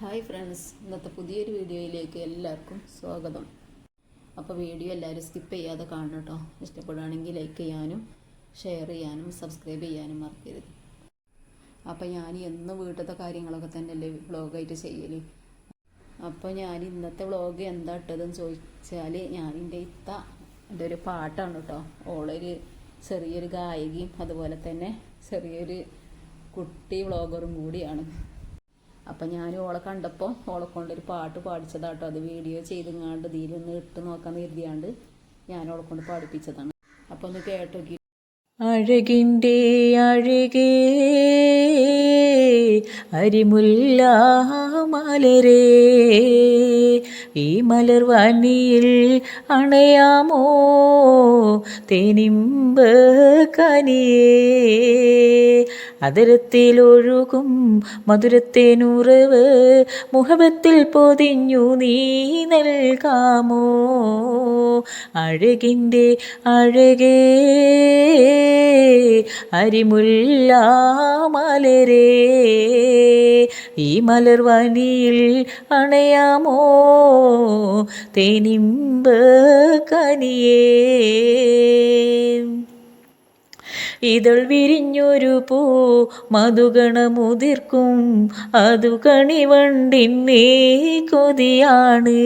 Hi friends ഇന്നത്തെ പുതിയൊരു വീഡിയോയിലേക്ക് എല്ലാവർക്കും സ്വാഗതം. അപ്പോൾ വീഡിയോ എല്ലാവരും സ്കിപ്പ് ചെയ്യാതെ കാണണം കേട്ടോ ഇഷ്ടപ്പെടുകയാണെങ്കിൽ ലൈക്ക് ചെയ്യാനും ഷെയർ ചെയ്യാനും സബ്സ്ക്രൈബ് ചെയ്യാനും മറക്കരുത്. അപ്പോൾ ഞാൻ എന്നും വീട്ടിലത്തെ കാര്യങ്ങളൊക്കെ തന്നെയല്ലേ വ്ളോഗായിട്ട് ചെയ്യൽ അപ്പോൾ ഞാൻ ഇന്നത്തെ വ്ളോഗ് എന്താ ഇട്ടതെന്ന് ചോദിച്ചാൽ ഞാൻ എന്റെ ഇത്ത എന്റെ ഒരു പാട്ടാണ് കേട്ടോ ഓളൊരു ചെറിയൊരു ഗായികയും അതുപോലെ തന്നെ ചെറിയൊരു കുട്ടി വ്ളോഗറും കൂടിയാണ്. അപ്പം ഞാൻ ഓളെ കണ്ടപ്പോൾ ഓളെ കൊണ്ടൊരു പാട്ട് പാടിച്ചതാട്ടോ. അത് വീഡിയോ ചെയ്തിങ്ങാണ്ട് ഇതിലൊന്ന് ഇട്ട് നോക്കാൻ കരുതിയാണ്ട് ഞാൻ ഓളെ കൊണ്ട് പാടിപ്പിച്ചതാണ്. അപ്പോൾ ഒന്ന് കേട്ടോക്കി അഴകിന്റെ അഴകേ അരിമുല്ല മലരേ ഈ മലർവാനിയിൽ അണയാമോ തേനിമ്പ് കനിയേ. അതരത്തിലൊഴുകും മധുരത്തേനുറവ് മുഹബത്തിൽ പൊതിഞ്ഞു നീ നൽകാമോ? അഴകിന്റെ അഴകേ അരിമുല്ല മലരേ. ഈ മലർവാനിയിൽ അണയാമോ? തേനിമ്പ് കനിയേ. ഇതൾ വിരിഞ്ഞൊരു പൂ മധുഗണമുതിർക്കും. അതു കണിവണ്ടിന്നേ കൊതിയാണ്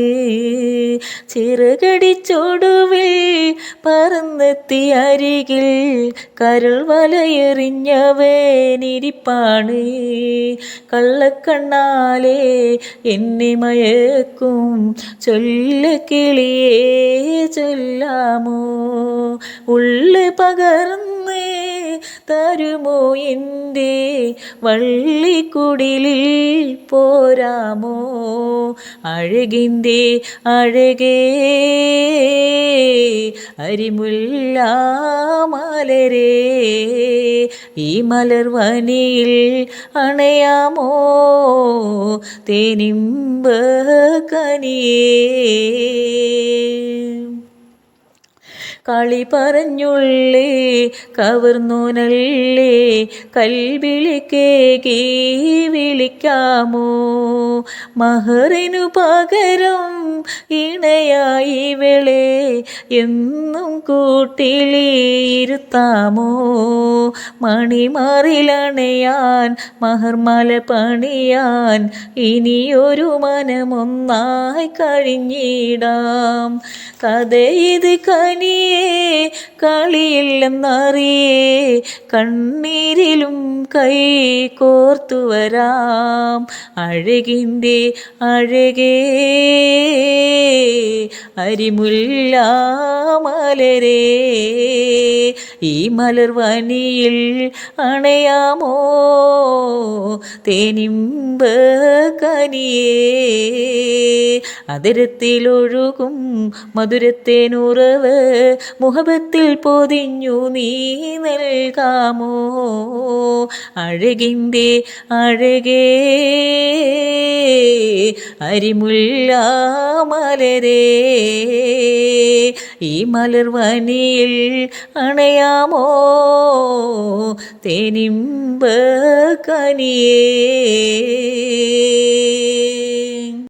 ചിറകടിച്ചൊടുവിൽ പറന്നെത്തി അരികിൽ കരൾ വലയെറിഞ്ഞവേനിരിപ്പാണ്. കള്ളക്കണ്ണാലേ എന്നെ മയക്കും. ചൊല്ലക്കിളിയേ ചൊല്ലാമോ. ഉള്ളു പകർന്ന് തരുമോ എന്റെ വള്ളിക്കുടിലിൽ പോരാമോ? അഴകിന്റെ അഴകേ അരിമുല്ല മലരേ ഈ മലർവനിയിൽ അണയാമോ? തേനിമ്പ കനിയേ. കളി പറഞ്ഞുള്ളേ കവർന്നോനല്ലേ കൽവിളിക്കേകി വിളിക്കാമോ? മഹറിനു പകരം ഇണയായി വിളെ എന്നും കൂട്ടിലിരുത്താമോ? മണിമാറിലണയാൻ മഹർമല പണിയാൻ ഇനിയൊരു മനമൊന്നായി കഴിഞ്ഞിടാം. കഥ ഇത് കനിയേ കളിയില്ലെന്നറിയേ കണ്ണീരിലും കൈ കോർത്തു വരാം. അഴകിന്റെ അഴകേ. അരിമുല്ല മലരേ. ഈ മലർവനിയിൽ അണയാമോ? തേനിമ്പ് കനിയേ. അതിരത്തിലൊഴുകും മധുരത്തേനുറവ് മുഹബത്തിൽ പൊതിഞ്ഞു നീ നൽകാമോ? അഴകിന്റെ അഴകേ. അരിമുല്ല മലരേ ഈ മലർവനിയിൽ അണയാമോ? തേനിമ്പ് കനിയേ.